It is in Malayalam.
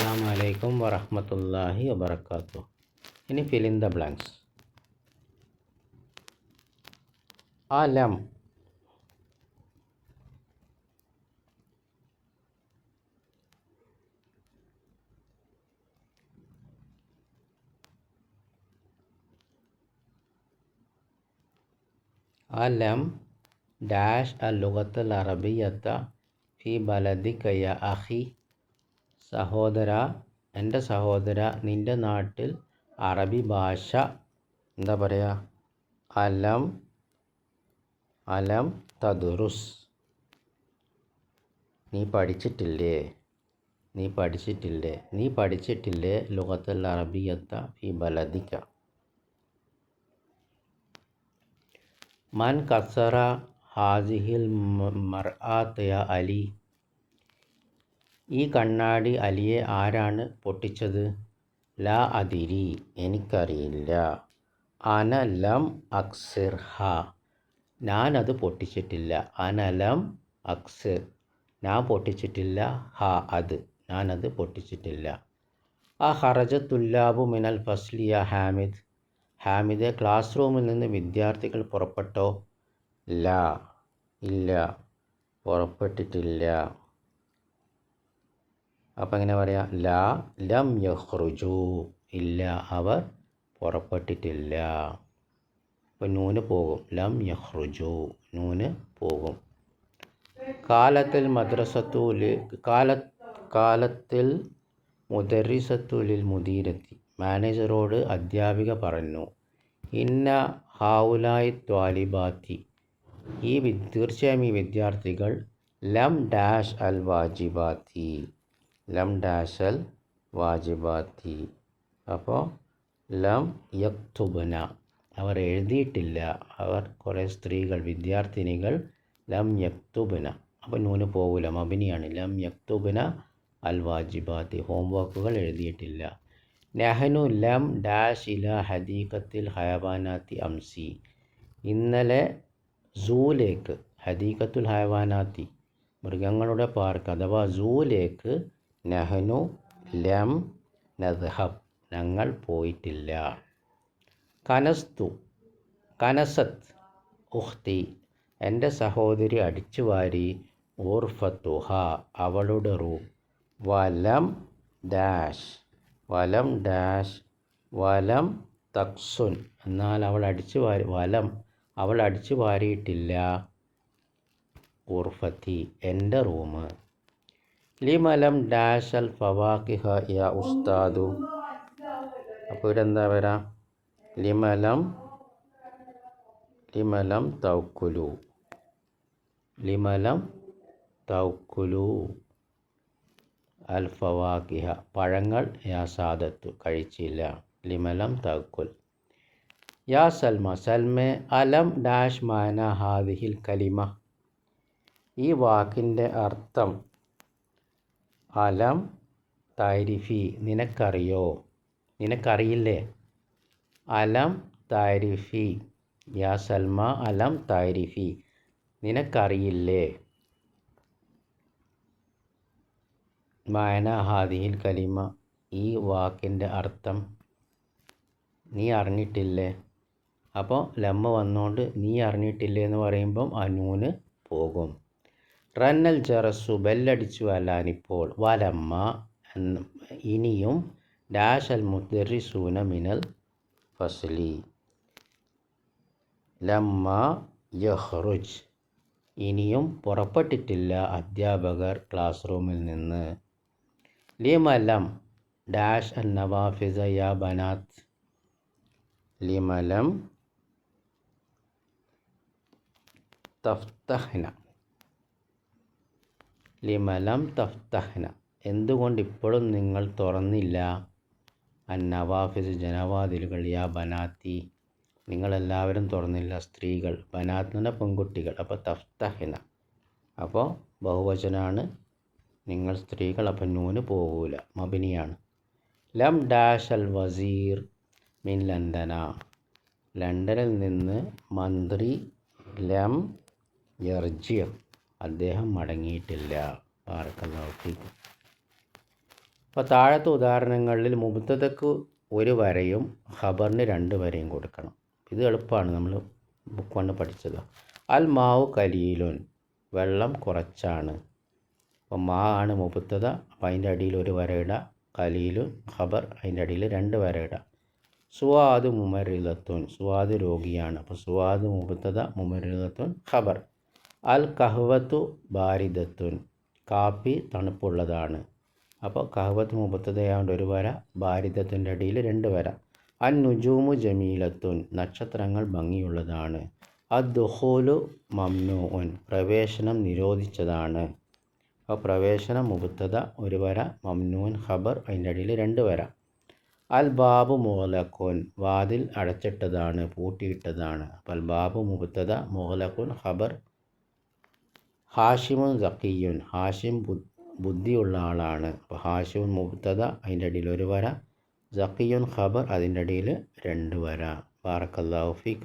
അസ്സാം വലൈക്കും വറഹമത്തല്ലാഹി വബർക്കാത്തു ഇനി fill in the blanks Alam Alam dash അല്ലുഗത്തൽ അറബിയത്ത ഫി ബലദിക്കയ അഹി സഹോദര എന്റെ സഹോദര നിന്റെ നാട്ടിൽ അറബി ഭാഷ എന്താ പറയുക അലം അലം തദുറുസ്. നീ പഠിച്ചിട്ടില്ലേ? നീ പഠിച്ചിട്ടില്ലേ? നീ പഠിച്ചിട്ടില്ലേ? ലുഗത്തുൽ അറബിയത്ത ഫി ബലദിക്ക. മൻ കസറ ഹാസിഹിൽ മർആത്തയ അലി. ഈ കണ്ണാടി അലിയെ ആരാണ് പൊട്ടിച്ചത്? ലാ അതിരി. എനിക്കറിയില്ല. അനലം അക്സിർഹ ഞാനത് പൊട്ടിച്ചിട്ടില്ല. അനലം അക്സിർ. ഞാൻ പൊട്ടിച്ചിട്ടില്ല. ഹ അത്. ഞാനത് പൊട്ടിച്ചിട്ടില്ല. ആ ഹറജത്തുല്ലാബു മിനൽ ഫസ്ലിയ ഹാമിദ്. ഹാമിദ് ക്ലാസ് റൂമിൽ നിന്ന് വിദ്യാർത്ഥികൾ പുറപ്പെട്ടോ? ലാ. ഇല്ല. പുറപ്പെട്ടിട്ടില്ല. അപ്പം എങ്ങനെ പറയാം? ലാ ലം യഹ്റുജു ഇല്ല അവർ പുറപ്പെട്ടിട്ടില്ല. അപ്പം നൂന് പോകും. ലം യഹ്റുജു നൂന് പോകും. കാലത്തിൽ മദ്രസത്തുൽ കാല കാലത്തിൽ മുദരിസത്തുലിൽ മുദീരത്തി. മാനേജറോട് അധ്യാപിക പറഞ്ഞു ഇന്ന ഹാവുലായി ത്വാലിബാത്തി. ഈ തീർച്ചയായും ഈ വിദ്യാർത്ഥികൾ ലം ഡാഷ് അൽ വാജിബാത്തി. ലം ഡാഷൽ വാജിബാത്തി. അപ്പോൾ ലം യക്തുബന. അവർ എഴുതിയിട്ടില്ല. അവർ കുറേ സ്ത്രീകൾ വിദ്യാർത്ഥിനികൾ ലം യക്തുബന. അപ്പോൾ നൂന് പോകില്ല മബിനിയാണ്. ലം യക്തുബന അൽ വാജിബാത്തി. ഹോംവർക്കുകൾ എഴുതിയിട്ടില്ല. നെഹനു ലം ഡാഷ് ഇല ഹദീഖത്തിൽ ഹയവാനാത്തി അംസി. ഇന്നലെ സൂലേക്ക് ഹദീഖത്തുൽ ഹയവാനാത്തി മൃഗങ്ങളുടെ പാർക്ക് അഥവാ സൂലേക്ക് നെഹനു ലം നദ്ഹബ്. ഞങ്ങൾ പോയിട്ടില്ല. കനസ്തു കനസത്ത് ഉഖ്തി എന്റെ സഹോദരി അടിച്ചു വാരി ഊർഫത്തുഹ അവളുടെ റൂം. വലം ഡാഷ് വലം ഡാഷ് വലം തക്സുൻ. എന്നാൽ അവൾ അടിച്ചു വാരി വലം അവൾ അടിച്ചു വാരിയിട്ടില്ല ഉർഫത്തി എന്റെ റൂം ലിമലം ഡാഷ് അൽ ഫവാക്കിഹ യ ഉസ്താദു. അപ്പോൾ ഇവിടെ എന്താ വരാ? ലിമലം ലിമലം തൗക്കുലു. ലിമലം തൗക്കുലു. അൽ ഫവാഖിഹ പഴങ്ങൾ യാ സാദത്തു. കഴിച്ചില്ല. ലിമലം തൗക്കുൽ. യാ സൽമ. സൽമെ അലം ഡാഷ് മാന ഹാദിഹിൽ കലിമ. ഈ വാക്കിന്റെ അർത്ഥം അലം താരിഫി. നിനക്കറിയോ? നിനക്കറിയില്ലേ? അലം താരിഫി. യാ സൽമ അലം താരിഫി. നിനക്കറിയില്ലേ? മായന ഹാദിഹിൽ കലിമ. ഈ വാക്കിന്റെ അർത്ഥം നീ അറിഞ്ഞിട്ടില്ലേ? അപ്പോൾ ലമ്മ വന്നുകൊണ്ട് നീ അറിഞ്ഞിട്ടില്ലേ എന്ന് പറയുമ്പം അനൂന് നൂന് പോകും. റന്നൽ ജറസു ബെല്ലടിച്ചു അല്ലാനിപ്പോൾ. വലമ്മ ഇനിയും ഡാഷൽ മുദ്രിസൂന മിനൽ ഫസ്ലി. ലമ്മ യഹ്റുജ്. ഇനിയും പുറപ്പെട്ടിട്ടില്ല അധ്യാപകർ ക്ലാസ് റൂമിൽ നിന്ന്. ലിമലം ഡാഷ് അൻ നവാഫിസ യാ ബനാത്ത് ലിമലം തഫ്തഹ്ന. ലിമലം തഫ്തഹ്ന. എന്തുകൊണ്ട് ഇപ്പോഴും നിങ്ങൾ തുറന്നില്ല? അന്നവാഫിസ് നവാഫിസ് ജനവാതിലുകൾ യാ ബനാത്തി. നിങ്ങളെല്ലാവരും തുറന്നില്ല സ്ത്രീകൾ ബനാത്തിന്റെ പെൺകുട്ടികൾ. അപ്പോൾ തഫ്തഹ്ന. അപ്പോൾ ബഹുവചനാണ് നിങ്ങൾ സ്ത്രീകൾ അപ്പം നൂന് പോകൂല മബിനിയാണ്. ലം ഡാഷ് അൽ വസീർ മിൻ ലണ്ടന. ലണ്ടനിൽ നിന്ന് മന്ത്രി ലം യർജിയ അദ്ദേഹം മടങ്ങിയിട്ടില്ല. പാർക്കല്ലാഫിക്കും അപ്പോൾ താഴത്തെ ഉദാഹരണങ്ങളിൽ മുബത്തതക്ക് ഒരു വരയും ഖബറിന് രണ്ട് വരയും കൊടുക്കണം. ഇത് എളുപ്പമാണ്. നമ്മൾ ബുക്ക് കൊണ്ട് പഠിച്ചത്. അൽ മാവ് കലീലുൻ. വെള്ളം കുറച്ചാണ്. അപ്പോൾ മാ ആണ് മുബത്തത അപ്പോൾ അതിന്റെ അടിയിൽ ഒരു വര ഇട. കലീലുൻ ഖബർ അതിന്റെ അടിയിൽ രണ്ട് വര ഇട. സുവാദ് മുമരിലത്തുൻ. സുവാദ് രോഗിയാണ്. അപ്പോൾ സുവാദ് മുബത്തത മുമരിലത്തുൻ ഖബർ. അൽ കഹ്വത്തു ബാരിദത്തുൻ. കാപ്പി തണുപ്പുള്ളതാണ്. അപ്പോൾ കഹ്വത്ത് മുപ്പത്തതയാണ്ട് ഒരു വര ബാരിദത്തിന്റെ അടിയിൽ രണ്ട് വര. അൻ നുജൂമു ജമീലത്തുൻ നക്ഷത്രങ്ങൾ ഭംഗിയുള്ളതാണ്. അദ്ദുഹോലു മംനൂൻ പ്രവേശനം നിരോധിച്ചതാണ്. അപ്പോൾ പ്രവേശനം മുബത്തത ഒരു വര മംനൂൻ ഖബർ അതിന്റെ അടിയിൽ രണ്ട് വര. അൽ ബാബു മുഹലക്കുൻ വാതിൽ അടച്ചിട്ടതാണ് പൂട്ടിയിട്ടതാണ്. അപ്പോൾ അൽ ബാബു മുബത്തത മുഹലക്കുൻ ഖബർ ഹാഷിമുൻ സഖിയുൻ. ഹാഷിം ബുദ്ധിയുള്ള ആളാണ്. അപ്പോൾ ഹാഷിമുൻ മുബ്തദ അതിന്റെ അടിയിൽ ഒരു വര. സഖിയുൻ ഖബർ അതിന്റെ അടിയിൽ രണ്ട് വര. ബാറക്കല്ലാഹു ഫീക്കും.